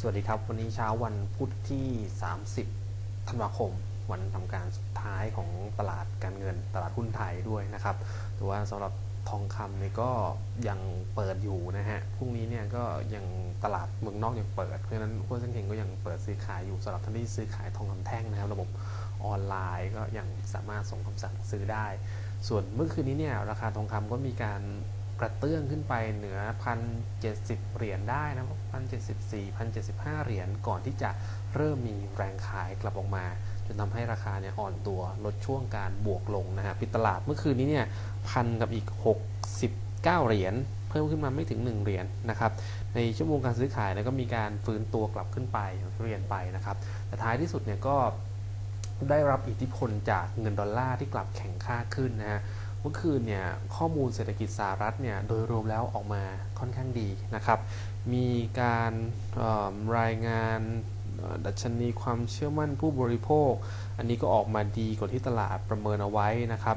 สวัสดีครับ วันนี้เช้าวันพุธที่ 30 ธันวาคม วันทำการสุดท้ายของตลาดการเงินตลาดหุ้นไทยด้วยนะครับแต่ว่าสำหรับทองคำเนี่ยก็ยังเปิดอยู่นะฮะ พรุ่งนี้เนี่ยก็ยังตลาดเมืองนอกยังเปิด เพราะฉะนั้นหุ้นเส้นเฮงก็ยังเปิดซื้อขายอยู่สำหรับท่านที่ซื้อขายทองคำแท่งนะครับ ระบบออนไลน์ก็ยังสามารถส่งคำสั่งซื้อได้ ส่วนเมื่อคืนนี้เนี่ยราคาทองคำก็มีการ กระเตื้องขึ้นไปเหนือพันเจ็เหรียญได้นะพันเจ็ดสิบสี่พันเจ็ดสิบห้าเหรียญก่อนที่จะเริ่มมีแรงขายกลับออกมา จนทำให้ราคาเนี่ยอ่อนตัวลดช่วงการบวกลงนะฮะปิดตลาดเมื่อคืนนี้เนี่ยพันกับอีก 69 เหรียญเพิ่มขึ้นมาไม่ถึง 1 เหรียญนะครับ ในชั่วโมงการซื้อขายแล้วก็มีการฟื้นตัวกลับขึ้นไปอย่างที่เรียนไปนะครับ แต่ท้ายที่สุดเนี่ยก็ได้รับอิทธิพลจากเงินดอลลาร์ที่กลับแข็งค่าขึ้นนะฮะ มื่อคืนเนี่ยข้อมูลเศรษฐกิจสหรัฐเนี่ยโดยรวมแล้วออกมาค่อนข้างดีนะครับ มีการรายงานดัชนีความเชื่อมั่นผู้บริโภค อันนี้ก็ออกมาดีกว่าที่ตลาดประเมินเอาไว้นะครับ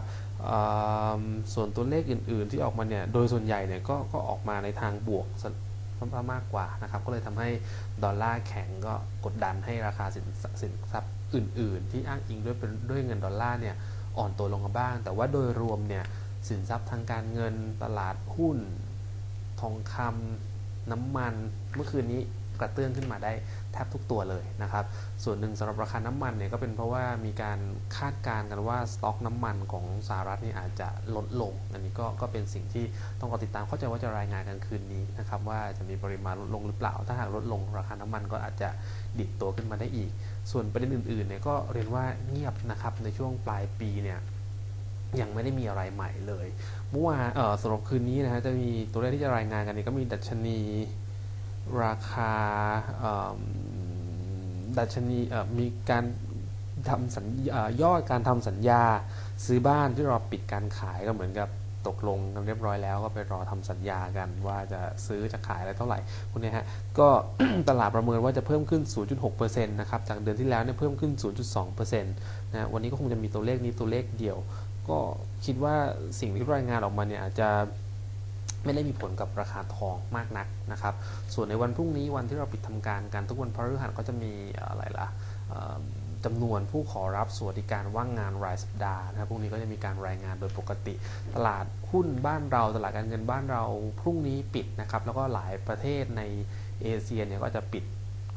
ส่วนตัวเลขอื่น ๆ ที่ออกมาเนี่ยโดยส่วนใหญ่เนี่ยกก็ออกมาในทางบวกมากกว่านะครับก็เลยทำให้ดอลลาร์แข็งก็กดดันให้ราคาสินสินทรัพย์อื่น ๆ ที่อ้างอิงด้วยเป็นด้วยเงินดอลลาร์เนี่ย อ่อนตัวลงมาบ้าง แต่ว่าโดยรวมเนี่ยสินทรัพย์ทางการเงินตลาดหุ้น ทองคำน้ำมันเมื่อคืนนี้ กระเตื้องขึ้นมาได้แทบทุกตัวเลยนะครับ ส่วนหนึ่งสำหรับราคาน้ำมันเนี่ยก็เป็นเพราะว่ามีการคาดการณ์กันว่าสต็อกน้ำมันของสหรัฐนี่อาจจะลดลง อันนี้ก็ก็เป็นสิ่งที่ต้องรอติดตามเข้าใจว่าจะรายงานกันคืนนี้นะครับว่าจะมีปริมาณลดลงหรือเปล่า ถ้าหากลดลงราคาน้ำมันก็อาจจะดิดตัวขึ้นมาได้อีก ส่วนประเด็นอื่นๆเนี่ยก็เรียนว่าเงียบนะครับในช่วงปลายปีเนี่ยยังไม่ได้มีอะไรใหม่เลย เมื่อวานสำหรับคืนนี้นะฮะจะมีตัวเลขที่จะรายงานกันนี่ก็มีดัชนี ราคาดัชนีมีการทำสัญยอดการทำสัญญา ซื้อบ้านที่รอปิดการขายก็เหมือนกับตกลงกันเรียบร้อยแล้วก็ไปรอทำสัญญากันว่าจะซื้อจะขายอะไรเท่าไหร่พวกนี้ฮะก็ตลาดประเมินว่าจะเพิ่มขึ้น 0.6%นะครับจากเดือนที่แล้วเนี่ยเพิ่มขึ้น 0.2%นะวันนี้ก็คงจะมีตัวเลขนี้ตัวเลขเดียว ก็คิดว่าสิ่งที่รายงานออกมาเนี่ยอาจจะ ไม่ได้มีผลกับราคาทองมากนักนะครับ ส่วนในวันพรุ่งนี้วันที่เราปิดทำการกันทุกวันพฤหัสก็จะมีอะไรล่ะจำนวนผู้ขอรับสวัสดิการว่างงานรายสัปดาห์นะครับ พรุ่งนี้ก็จะมีการรายงานโดยปกติ ตลาดหุ้นบ้านเราตลาดการเงินบ้านเราพรุ่งนี้ปิดนะครับ แล้วก็หลายประเทศในเอเชียเนี่ยก็จะปิด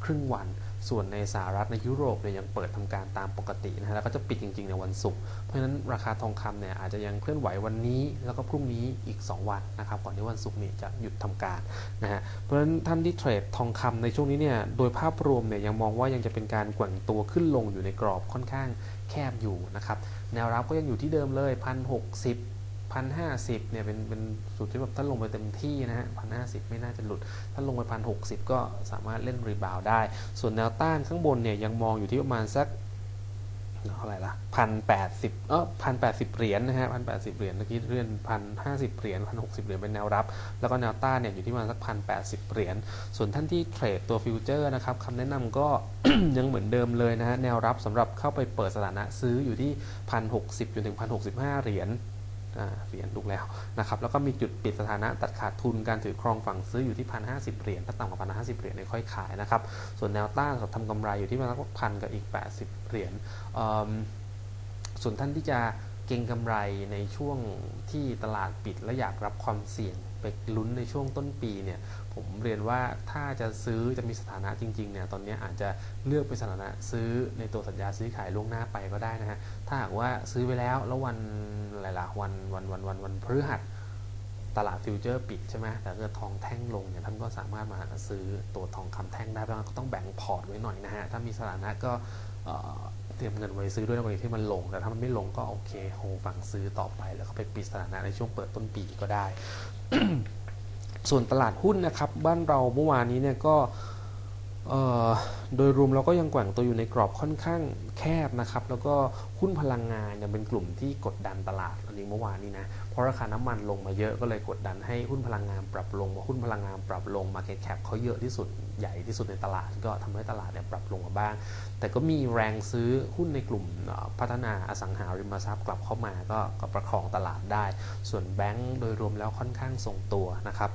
ครึ่งวัน ส่วนในสหรัฐในยุโรปเนี่ยยังเปิดทำการตามปกตินะฮะแล้วก็จะปิดจริงๆในวันศุกร์เพราะฉะนั้นราคาทองคำเนี่ยอาจจะยังเคลื่อนไหววันนี้แล้วก็พรุ่งนี้อีก 2 วันนะครับก่อนที่วันศุกร์นี่จะหยุดทำการนะฮะเพราะฉะนั้นท่านที่เทรดทองคำในช่วงนี้เนี่ยโดยภาพรวมเนี่ยยังมองว่ายังจะเป็นการแกว่งตัวขึ้นลงอยู่ในกรอบค่อนข้างแคบอยู่นะครับแนวรับก็ยังอยู่ที่เดิมเลยพันหกสิบ พันห้าสิบเนี่ยเป็นเป็นสุดที่แบบถ้าลงไปเต็มที่นะฮะพันห้าสิบไม่น่าจะหลุด ถ้าลงไปพันหกสิบก็สามารถเล่นรีบาวได้ ส่วนแนวต้านข้างบนเนี่ยยังมองอยู่ที่ประมาณสักเท่าไหร่ละพันแปดสิบเออพันแปดสิบเหรียญนะฮะพันแปดสิบเหรียญเมื่อกี้เรียนพันห้าสิบเหรียญพันหกสิบเหรียญเป็นแนวรับ แล้วก็แนวต้านเนี่ยอยู่ที่ประมาณสักพันแปดสิบเหรียญส่วนท่านที่เทรดตัวฟิวเจอร์นะครับคำแนะนำก็ยังเหมือนเดิมเลยนะฮะแนวรับสำหรับเข้าไปเปิดสถานะซื้ออยู่ที่พันหกสิบจนถึงพันหกสิบห้าเหรียญ เหรียญถูกแล้วนะครับแล้วก็มีจุดปิดสถานะตัดขาดทุนการถือครองฝั่งซื้ออยู่ที่พันห้าสิบเหรียญถ้าต่ำกว่าพันห้าสิบเหรียญค่อยขายนะครับส่วนแนวต้านสำหรับทำกำไรอยู่ที่ประมาณพันกับอีกแปดสิบเหรียญส่วนท่านที่จะ เก็งกำไรในช่วงที่ตลาดปิดและอยากรับความเสี่ยงไปลุ้นในช่วงต้นปีเนี่ยผมเรียนว่าถ้าจะซื้อจะมีสถานะจริงๆเนี่ยตอนนี้อาจจะเลือกเป็นสถานะซื้อในตัวสัญญาซื้อขายล่วงหน้าไปก็ได้นะฮะถ้าหากว่าซื้อไปแล้วแล้ววันอะไรล่ะวันวันวันวันวันพฤหัส ตลาดฟิวเจอร์ปิดใช่ไหมแต่เกิดทองแท่งลงเนี่ยท่านก็สามารถมาซื้อตัวทองคำแท่งได้เพราะงั้นก็ต้องแบ่งพอร์ตไว้หน่อยนะฮะ ถ้ามีสถานะก็เตรียมเงินไว้ซื้อด้วยในกรณีที่มันลง แต่ถ้ามันไม่ลงก็โอเคโฮฝั่งซื้อต่อไป แล้วก็ไปปิดสถานะในช่วงเปิดต้นปีก็ได้ ส่วนตลาดหุ้นนะครับ บ้านเราเมื่อวานนี้เนี่ยก็ โดยรวมเราก็ยังแกว่งตัวอยู่ในกรอบค่อนข้างแคบนะครับ แล้วก็หุ้นพลังงานยังเป็นกลุ่มที่กดดันตลาดอันนี้เมื่อวานนี้นะ เพราะราคาน้ำมันลงมาเยอะก็เลยกดดันให้หุ้นพลังงานปรับลงพอหุ้นพลังงานปรับลง Market Cap เขาเยอะที่สุดใหญ่ที่สุดในตลาด ก็ทำให้ตลาดเนี่ยปรับลงมาบ้าง แต่ก็มีแรงซื้อหุ้นในกลุ่มพัฒนาอสังหาริมทรัพย์กลับเข้ามาก็ก็ประคองตลาดได้ ส่วนแบงก์โดยรวมแล้วค่อนข้างทรงตัวนะครับ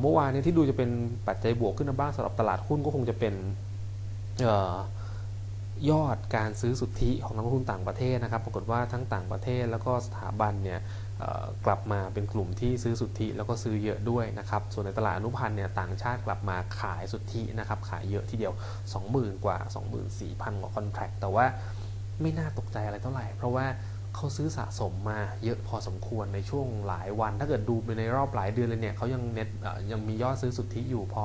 เมื่อวานนี้ที่ดูจะเป็นปัจจัยบวกขึ้นมาบ้างสำหรับตลาดหุ้นก็คงจะเป็นยอดการซื้อสุทธิของนักลงทุนต่างประเทศนะครับ ปรากฏว่าทั้งต่างประเทศแล้วก็สถาบันเนี่ยกลับมาเป็นกลุ่มที่ซื้อสุทธิแล้วก็ซื้อเยอะด้วยนะครับ ส่วนในตลาดอนุพันธ์เนี่ยต่างชาติกลับมาขายสุทธินะครับ ขายเยอะทีเดียว 20,000 กว่า 24,000 กว่าคอนแทคแต่ว่าไม่น่าตกใจอะไรเท่าไหร่ เพราะว่าเขาซื้อสะสมมาเยอะพอสมควรในช่วงหลายวัน ถ้าเกิดดูไปในรอบหลายเดือนเลยเนี่ยเขายังเน็ตยังมียอดซื้อสุทธิอยู่พอ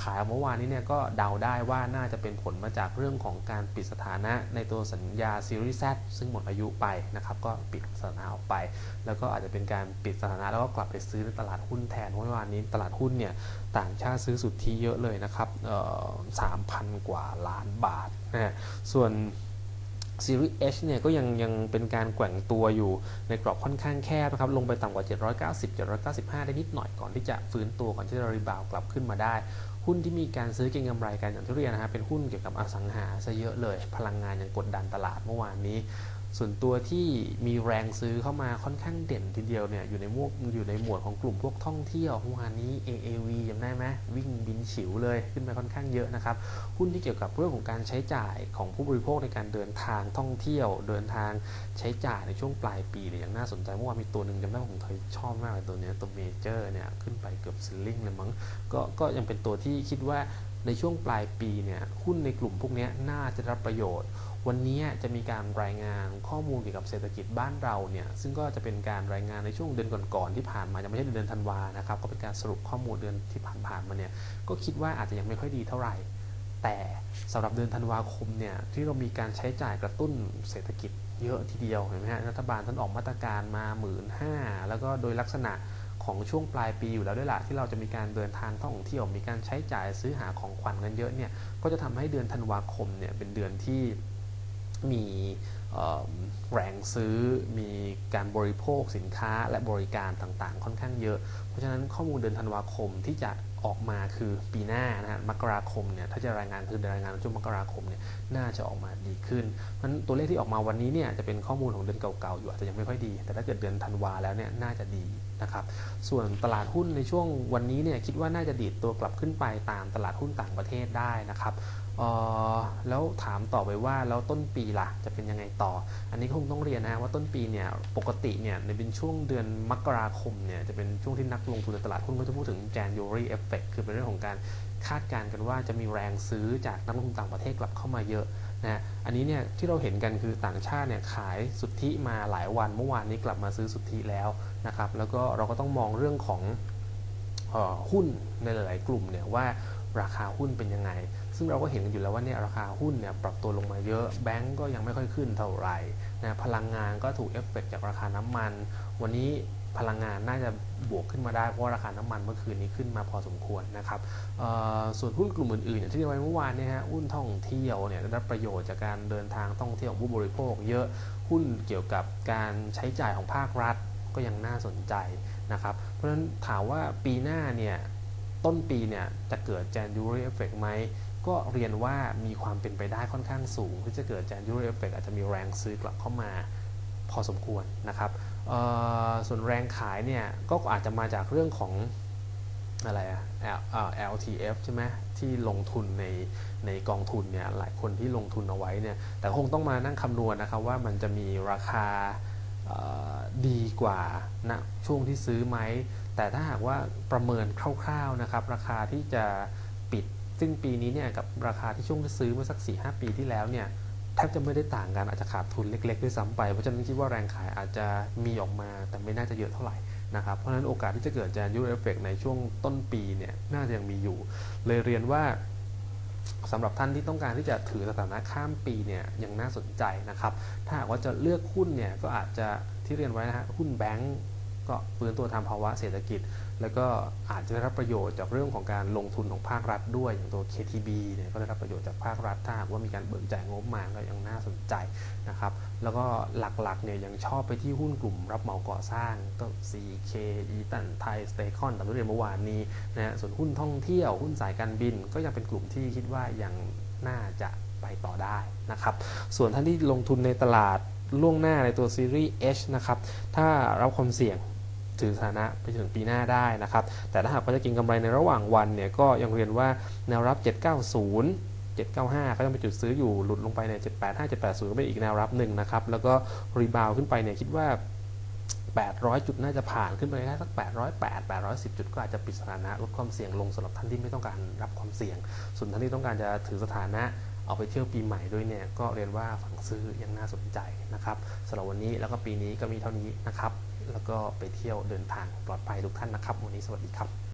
ขายเมื่อวานนี้เนี่ยก็เดาได้ว่าน่าจะเป็นผลมาจากเรื่องของการปิดสถานะในตัวสัญญาซีรีส์ Z ซึ่งหมดอายุไปนะครับก็ปิดสถานะออกไป แล้วก็อาจจะเป็นการปิดสถานะแล้วก็กลับไปซื้อในตลาดหุ้นแทนเมื่อวานนี้ตลาดหุ้นเนี่ยต่างชาติซื้อสุทธิเยอะเลยนะครับสามพันกว่าล้านบาทนะส่วน ซีรีส์ H เนี่ยก็ยังยังเป็นการแกว่งตัวอยู่ในกรอบค่อนข้างแคบนะครับ ลงไปต่ำกว่า 790 795 ได้นิดหน่อยก่อนที่จะฟื้นตัวก่อนที่จะรีบาวกลับขึ้นมาได้ หุ้นที่มีการซื้อเก็งกำไรกันอย่างที่เรียนนะฮะเป็นหุ้นเกี่ยวกับอสังหาซะเยอะเลย พลังงานยังกดดันตลาดเมื่อวานนี้ ส่วนตัวที่มีแรงซื้อเข้ามาค่อนข้างเด่นทีเดียวเนี่ยอยู่ในหมวดอยู่ในหมวดของกลุ่มพวกท่องเที่ยวเมื่อวานนี้ AAV จำได้ไหมวิ่งบินฉิวเลยขึ้นไปค่อนข้างเยอะนะครับ หุ้นที่เกี่ยวกับเรื่องของการใช้จ่ายของผู้บริโภคในการเดินทางท่องเที่ยว เดินทางใช้จ่ายในช่วงปลายปีเนี่ยยังน่าสนใจเมื่อวานมีตัวหนึ่งจำได้ผมเคยชอบมากเลยตัวนี้ตัวเมเจอร์เนี่ยขึ้นไปเกือบซิลลิงเลยมั้งก็ก็ยังเป็นตัวที่คิดว่าในช่วงปลายปีเนี่ยหุ้นในกลุ่มพวกนี้น่าจะรับประโยชน์ วันนี้จะมีการรายงานข้อมูลเกี่ยวกับเศรษฐกิจบ้านเราเนี่ยซึ่งก็จะเป็นการรายงานในช่วงเดือนก่อนๆที่ผ่านมายังไม่ใช่เดือนธันวานะครับก็เป็นการสรุปข้อมูลเดือนที่ผ่านๆมาเนี่ยก็คิดว่าอาจจะยังไม่ค่อยดีเท่าไหร่ แต่สำหรับเดือนธันวาคมเนี่ยที่เรามีการใช้จ่ายกระตุ้นเศรษฐกิจเยอะทีเดียวเห็นไหมฮะรัฐบาลท่านออกมาตรการมาหมื่นห้าแล้วก็โดยลักษณะของช่วงปลายปีอยู่แล้วด้วยละที่เราจะมีการเดินทางท่องเที่ยวมีการใช้จ่ายซื้อหาของขวัญกันเยอะเนี่ยก็จะทำให้เดือนธันวาคมเนี่ยเป็นเดือนที่ มี แรงซื้อมีการบริโภคสินค้าและบริการต่างๆ ค่อนข้างเยอะ เพราะฉะนั้นข้อมูลเดือนธันวาคมที่จะออกมาคือปีหน้านะฮะมกราคมเนี่ยถ้าจะรายงานคือรายงานช่วงมกราคมเนี่ยน่าจะออกมาดีขึ้นเพราะฉะนั้นตัวเลขที่ออกมาวันนี้เนี่ยจะเป็นข้อมูลของเดือนเก่าๆอยู่อาจจะยังไม่ค่อยดี แต่ถ้าเกิดเดือนธันวาแล้วเนี่ยน่าจะดีนะครับส่วนตลาดหุ้นในช่วงวันนี้เนี่ยคิดว่าน่าจะดีดตัวกลับขึ้นไปตามตลาดหุ้นต่างประเทศได้นะครับแล้วถามต่อไปว่าแล้วต้นปีล่ะจะเป็นยังไงต่อ อันนี้คงต้องเรียนนะว่าต้นปีเนี่ยปกติเนี่ยในเป็นช่วงเดือนมกราคมเนี่ยจะเป็นช่วงที่นักลงทุนในตลาดหุ้นก็จะพูดถึง January effect คือเป็นเรื่องของการคาดการณ์กันว่าจะมีแรงซื้อจากนักลงทุนต่างประเทศกลับเข้ามาเยอะนะอันนี้เนี่ยที่เราเห็นกันคือต่างชาติเนี่ยขายสุทธิมาหลายวันเมื่อวานนี้กลับมาซื้อสุทธิแล้วนะครับแล้วก็เราก็ต้องมองเรื่องของหุ้นในหลาย ๆ กลุ่มเนี่ยว่าราคาหุ้นเป็นยังไง ซึ่งเราก็เห็นกันอยู่แล้วว่าเนี่ยราคาหุ้นเนี่ยปรับตัวลงมาเยอะแบงก์ก็ยังไม่ค่อยขึ้นเท่าไหร่นะพลังงานก็ถูกเอฟเฟกจากราคาน้ำมัน วันนี้พลังงานน่าจะบวกขึ้นมาได้เพราะราคาน้ำมันเมื่อคืนนี้ขึ้นมาพอสมควรนะครับส่วนหุ้นกลุ่มอื่นๆอย่างที่เรียกไว้เมื่อวานเนี่ยฮะหุ้นท่องเที่ยวเนี่ยได้รับประโยชน์จากการเดินทางท่องเที่ยวของผู้บริโภค เยอะหุ้นเกี่ยวกับการใช้จ่ายของภาครัฐก็ยังน่าสนใจนะครับเพราะฉะนั้นถามว่าปีหน้าเนี่ยต้นปีเนี่ยจะเกิด January effect ไหม ก็เรียนว่ามีความเป็นไปได้ค่อนข้างสูง ที่จะเกิด January effect อาจจะมีแรงซื้อกลับเข้ามาพอสมควรนะครับส่วนแรงขายเนี่ยก็อาจจะมาจากเรื่องของอะไรอะ LTF ใช่ไหมที่ลงทุนในในกองทุนเนี่ยหลายคนที่ลงทุนเอาไว้เนี่ยแต่คงต้องมานั่งคำนวณนะครับว่ามันจะมีราคาดีกว่าณนะช่วงที่ซื้อไหม แต่ถ้าหากว่าประเมินคร่าวๆนะครับราคาที่จะปิด ซึ่งปีนี้เนี่ยกับราคาที่ช่วงซื้อเมื่อสัก4ีหปีที่แล้วเนี่ยแทบจะไม่ได้ต่างกันอาจจะขาดทุนเล็กๆด้วยซ้ำไปเพราะฉะนั้นคิดว่าแรงขายอาจจะมีออกมาแต่ไม่น่าจะเยอะเท่าไหร่นะครับเพราะฉะนั้นโอกาสที่จะเกิดแจนยูเอฟเฟกในช่วงต้นปีเนี่ยน่าจะยังมีอยู่ เลยเรียนว่าสำหรับท่านที่ต้องการที่จะถือสถานะข้ามปีเนี่ยยังน่าสนใจนะครับ ถ้าหากว่าจะเลือกหุ้นเนี่ยก็อาจจะที่เรียนไว้นะฮะหุ้นแบงก์ก็ฟื้นตัวทำภาวะเศรษฐกิจ แล้วก็อาจจะได้รับประโยชน์จากเรื่องของการลงทุนของภาครัฐด้วย อย่างตัว KTB เนี่ยก็ได้รับประโยชน์จากภาครัฐถ้าหากว่ามีการเบิกจ่ายงบมาก็ยังน่าสนใจนะครับ แล้วก็หลักๆเนี่ยยังชอบไปที่หุ้นกลุ่มรับเหมาก่อสร้างก็ CK อีตันไทยสเตคอนตามที่เรียนเมื่อวานนี้นะฮะส่วนหุ้นท่องเที่ยวหุ้นสายการบิน ก็ยังเป็นกลุ่มที่คิดว่ายังน่าจะไปต่อได้นะครับ ส่วนท่านที่ลงทุนในตลาดล่วงหน้าในตัวซีรีส์ H นะครับ ถ้ารับความเสี่ยง ถือสถานะไปถึงปีหน้าได้นะครับ แต่ถ้าหากว่าจะกินกำไรในระหว่างวันเนี่ยก็ยังเรียนว่าแนวรับ 790 795 ก็ยังเป็นจุดซื้ออยู่หลุดลงไปเนี่ย785 780 ก็เป็นอีกแนวรับหนึ่งนะครับ แล้วก็รีบาวขึ้นไปเนี่ยคิดว่า 800 จุดน่าจะผ่านขึ้นไปได้สัก 808 810 จุดก็อาจจะปิดสถานะลดความเสี่ยงลงสำหรับท่านที่ไม่ต้องการรับความเสี่ยง ส่วนท่านที่ต้องการจะถือสถานะเอาไปเที่ยวปีใหม่ด้วยเนี่ยก็เรียนว่าฝั่งซื้อยังน่าสนใจนะครับสำหรับวันนี้แล้วก็ปีนี้ก็มีเท่านี้นะครับ แล้วก็ไปเที่ยวเดินทางปลอดภัยทุกท่านนะครับ วันนี้สวัสดีครับ